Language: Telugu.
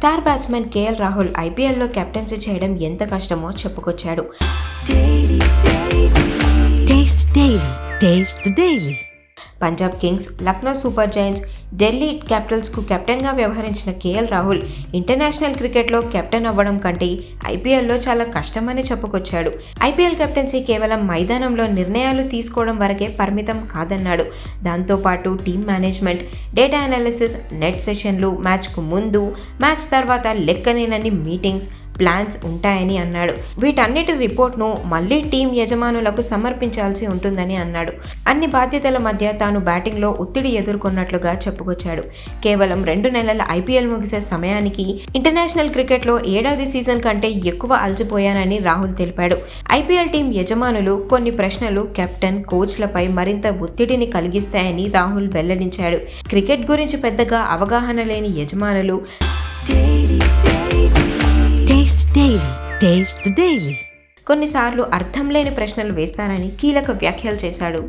స్టార్ బ్యాట్స్మెన్ కేఎల్ రాహుల్ ఐపీఎల్లో కెప్టెన్సీ చేయడం ఎంత కష్టమో చెప్పుకొచ్చాడు. Punjab kings Lucknow super giants Delhi క్యాపిటల్స్కు కెప్టెన్గా వ్యవహరించిన కేఎల్ రాహుల్ ఇంటర్నేషనల్ క్రికెట్లో కెప్టెన్ అవ్వడం కంటే ఐపీఎల్లో చాలా కష్టమని చెప్పుకొచ్చాడు. ఐపీఎల్ కెప్టెన్సీ కేవలం మైదానంలో నిర్ణయాలు తీసుకోవడం వరకే పరిమితం కాదన్నాడు. దాంతోపాటు team management data analysis net సెషన్లు మ్యాచ్కు ముందు మ్యాచ్ తర్వాత లెక్కనేనన్ని మీటింగ్స్ ప్లాన్స్ ఉంటాయని అన్నాడు. వీటన్నిటి రిపోర్ట్ను మళ్ళీ టీం యజమానులకు సమర్పించాల్సి ఉంటుందని అన్నాడు. అన్ని బాధ్యతల మధ్య తాను బ్యాటింగ్లో ఒత్తిడి ఎదుర్కొన్నట్లుగా చెప్పుకొచ్చాడు. కేవలం రెండు నెలల ఐపీఎల్ ముగిసే సమయానికి ఇంటర్నేషనల్ క్రికెట్లో ఏడాది సీజన్ కంటే ఎక్కువ అలసిపోయానని రాహుల్ తెలిపాడు. ఐపీఎల్ టీం యజమానులు కొన్ని ప్రశ్నలు కెప్టెన్ కోచ్లపై మరింత ఒత్తిడిని కలిగిస్తాయని రాహుల్ వెల్లడించాడు. క్రికెట్ గురించి పెద్దగా అవగాహన లేని యజమానులు డైలీ టేస్ట్ డైలీ కొన్నిసార్లు అర్థం లేని ప్రశ్నలు వేస్తానని కీలక వ్యాఖ్యలు చేశాడు.